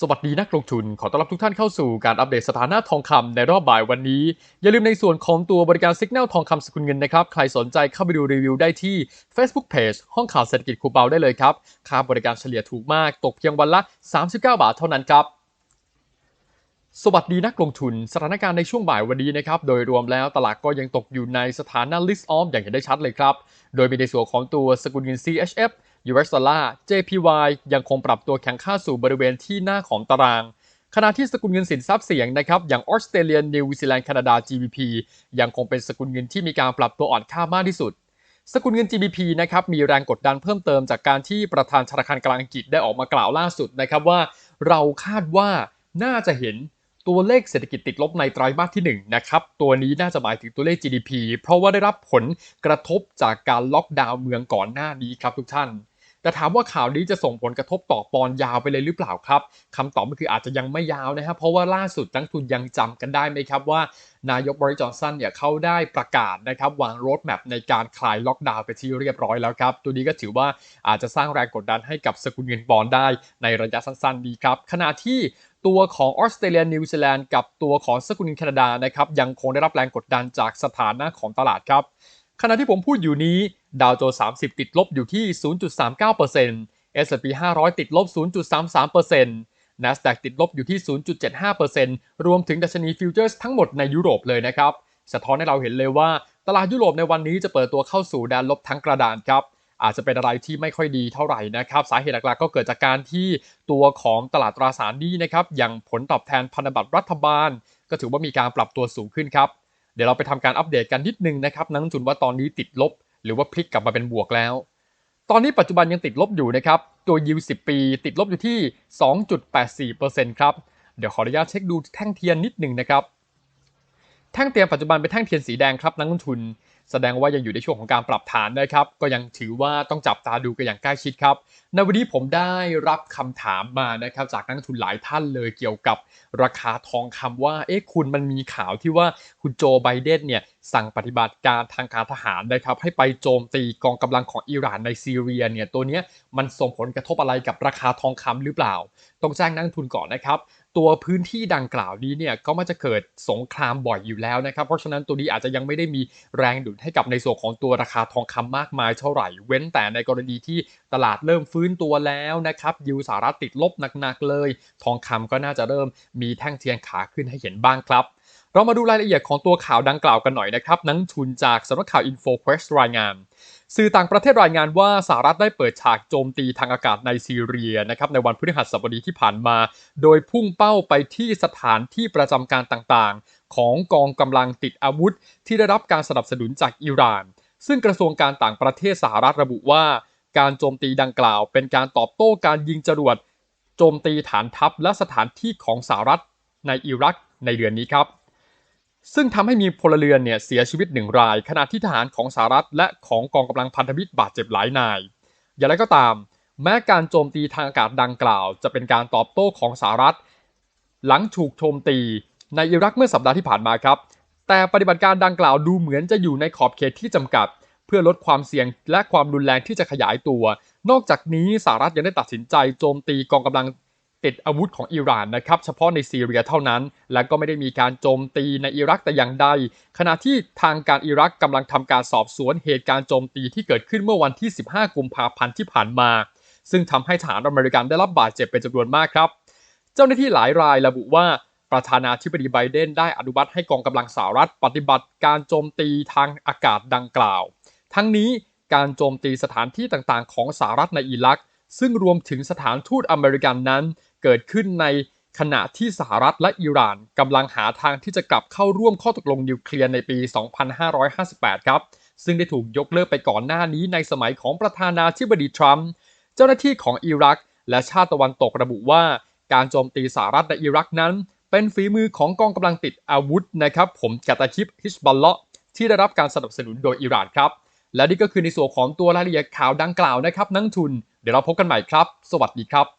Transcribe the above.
สวัสดีนักลงทุน ขอต้อนรับทุกท่านเข้าสู่การอัปเดตสถานะทองคำในรอบบ่ายวันนี้ อย่าลืมในส่วนของตัวบริการ Signal ทองคำสกุลเงินนะครับ ใครสนใจเข้าไปดูรีวิวได้ที่ Facebook Page ห้องข่าวเศรษฐกิจครูเปาได้เลยครับ ค่าบริการเฉลี่ยถูกมาก ตกเพียงวันละ 39 บาทเท่านั้นครับสวัสดีนักลงทุน สถานการณ์ในช่วงบ่ายวันนี้นะครับ โดยรวมแล้วตลาดก็ยังตกอยู่ในสถานะ list off อย่างเห็นได้ชัดเลยครับ โดยมีในส่วนของตัวสกุลเงิน CHF US ดอลลาร์ JPY ยังคงปรับตัวแข็งค่าสู่บริเวณที่หน้าของตาราง ขณะที่สกุลเงินสินทรัพย์เสี่ยงนะครับอย่างออสเตรเลียนิวซีแลนด์แคนาดา GBP ยังคงเป็นสกุลเงินที่มีการปรับตัวอ่อนค่ามากที่สุด สกุลเงิน GBP นะครับมีแรงกดดันเพิ่มเติมจากการที่ประธานธนาคารกลางอังกฤษได้ออกมากล่าวล่าสุดนะครับว่า เราคาดว่าน่าจะเห็นตัวเลขเศรษฐกิจติดลบในไตรามาสที่1นะครับ ตัวนี้น่าจะหมายถึงตัวเลข GDP เพราะว่าได้รับผลกระทบจากการล็อกดาวน์เมืองก่อนหน้านี้ครับทุกท่าน แต่ถามว่าข่าวนี้จะส่งผลกระทบต่อปอนยาวไปเลยหรือเปล่าครับคำตอบก็คืออาจจะยังไม่ยาวนะครับเพราะว่าล่าสุดนักทุนยังจำกันได้ไหมครับว่า นายกบริจอนสันเนี่ยเขาได้ประกาศนะครับวางโรดแมพในการคลายล็อกดาวน์ไปที่เรียบร้อยแล้วครับ ตัวนี้ก็ถือว่าอาจจะสร้างแรงกดดันให้กับสกุลเงินปอนได้ในระยะสั้นๆดีครับขณะที่ตัวของออสเตรเลียนิวซีแลนด์กับตัวของสกุลเงินแคนาดานะครับยังคงได้รับแรงกดดันจากสถานะของตลาดครับ ขณะที่ผมพูดอยู่นี้ ดาวโจนส์30 ติดลบอยู่ที่ 0.39% S&P 500 ติดลบ 0.33% NASDAQ ติดลบอยู่ที่ 0.75%รวมถึงดัชนีฟิวเจอร์สทั้งหมดในยุโรปเลยนะครับ สะท้อนให้เราเห็นเลยว่า ตลาดยุโรปในวันนี้จะเปิดตัวเข้าสู่แดนลบทั้งกระดานครับอาจจะเป็นอะไรที่ไม่ค่อยดีเท่าไหร่นะครับ สาเหตุหลักๆก็เกิดจากการที่ตัวของตลาดตราสารหนี้นะครับ อย่างผลตอบแทนพันธบัตรรัฐบาล ก็ถือว่ามีการปรับตัวสูงขึ้นครับ เดี๋ยวเราไปทำการอัปเดตกันนิดนึงนะครับนักลงทุนว่าตอนนี้ติดลบ หรือว่าพลิกกลับมาเป็นบวกแล้ว ตอนนี้ปัจจุบันยังติดลบอยู่นะครับ ตัวยิว10 ปี ติดลบอยู่ที่ 2.84%ครับ เดี๋ยวขออนุญาตเช็คดูแท่งเทียนนิดหนึ่งนะครับ แท่งเตียนปัจจุบันเป็นแท่งเทียนสีแดงครับนักลงทุน แสดงว่ายังอยู่ในช่วงของการปรับฐานนะครับ ก็ยังถือว่าต้องจับตาดูกันอย่างใกล้ชิดครับในวันนี้ผมได้รับคำถามมานะครับจากนักลงทุนหลายท่านเลยเกี่ยวกับราคาทองคำว่าเอ๊ะคุณมันมีข่าวที่ว่าคุณโจไบเดนเนี่ย สั่งปฏิบัติการทางการทหารนะครับให้ไปโจมตีกองกำลังของอิหร่านในซีเรียเนี่ยตัวนี้มันส่งผลกระทบอะไรกับราคาทองคำหรือเปล่า ต้องแจ้งนักทุนก่อนนะครับตัวพื้นที่ดังกล่าวนี้เนี่ยก็มักจะเกิดสงครามบ่อยอยู่แล้วนะครับ เพราะฉะนั้นตัวนี้อาจจะยังไม่ได้มีแรงดุดให้กับในส่วนของตัวราคาทองคำมากมายเท่าไหร่ เว้นแต่ในกรณีที่ตลาดเริ่มฟื้นตัวแล้วนะครับยิวสหรัฐติดลบหนักๆเลย ทองคำก็น่าจะเริ่มมีแท่งเทียนขาขึ้นให้เห็นบ้างครับ เรามาดูรายละเอียดของตัวข่าวดังกล่าวกันหน่อยนะครับนักทุนจากสำนักข่าว InfoQuest รายงาน สื่อต่างประเทศรายงานว่าสหรัฐได้เปิดฉากโจมตีทางอากาศในซีเรียนะครับในวันพฤหัสบดีที่ผ่านมา โดยพุ่งเป้าไปที่สถานที่ประจำการต่างๆ ของกองกำลังติดอาวุธ ที่ได้รับการสนับสนุนจากอิหร่าน ซึ่งกระทรวงการต่างประเทศสหรัฐระบุว่า การโจมตีดังกล่าว เป็นการตอบโต้การยิงจรวดโจมตีฐานทัพและสถานที่ของสหรัฐในอิรักในเดือนนี้ครับ ซึ่งทำให้มีพลเรือนเนี่ยเสียชีวิตหนึ่งราย ขณะที่ทหารของสหรัฐและของกองกำลังพันธมิตรบาดเจ็บหลายนาย อย่างไรก็ตาม แม้การโจมตีทางอากาศดังกล่าว จะเป็นการตอบโต้ของสหรัฐ หลังถูกโจมตีในอิรักเมื่อสัปดาห์ที่ผ่านมาครับ แต่ปฏิบัติการดังกล่าวดูเหมือนจะอยู่ในขอบเขตที่จำกัด เพื่อลดความเสี่ยงและความรุนแรงที่จะขยายตัว นอกจากนี้สหรัฐยังได้ตัดสินใจโจมตีกองกำลัง ติดอาวุธของอิหร่านนะครับเฉพาะในซีเรียเท่านั้น และก็ไม่ได้มีการโจมตีในอิรักแต่อย่างใด ขณะที่ทางการอิรักกำลังทำการสอบสวนเหตุการณ์โจมตีที่เกิดขึ้นเมื่อวันที่ 15 กุมภาพันธ์ที่ผ่านมา ซึ่งทำให้ทหารอเมริกันได้รับบาดเจ็บเป็นจำนวนมากครับ เจ้าหน้าที่หลายรายระบุว่าประธานาธิบดีไบเดนได้อนุมัติให้กองกำลังสหรัฐปฏิบัติการโจมตีทางอากาศดังกล่าว ทั้งนี้การโจมตีสถานที่ต่างๆ ของสหรัฐในอิรัก ซึ่งรวมถึงสถานทูตอเมริกันนั้นเกิดขึ้นในขณะที่สหรัฐและอิหร่านกำลังหาทางที่จะกลับเข้าร่วมข้อตกลงนิวเคลียร์ในปี 2558 ครับ ซึ่งได้ถูกยกเลิกไปก่อนหน้านี้ในสมัยของประธานาธิบดีทรัมป์ เจ้าหน้าที่ของอิรัก และชาติตะวันตกระบุว่า การโจมตีสหรัฐในอิรักนั้น เป็นฝีมือของกองกำลังติดอาวุธนะครับผมกาตาคิปฮิชบัลเลาะที่ได้รับการสนับสนุนโดยอิหร่านครับ และนี่ก็คือในส่วนของตัวรายละเอียดข่าวดังกล่าวนะครับนักทุน เดี๋ยวเราพบกันใหม่ครับ สวัสดีครับ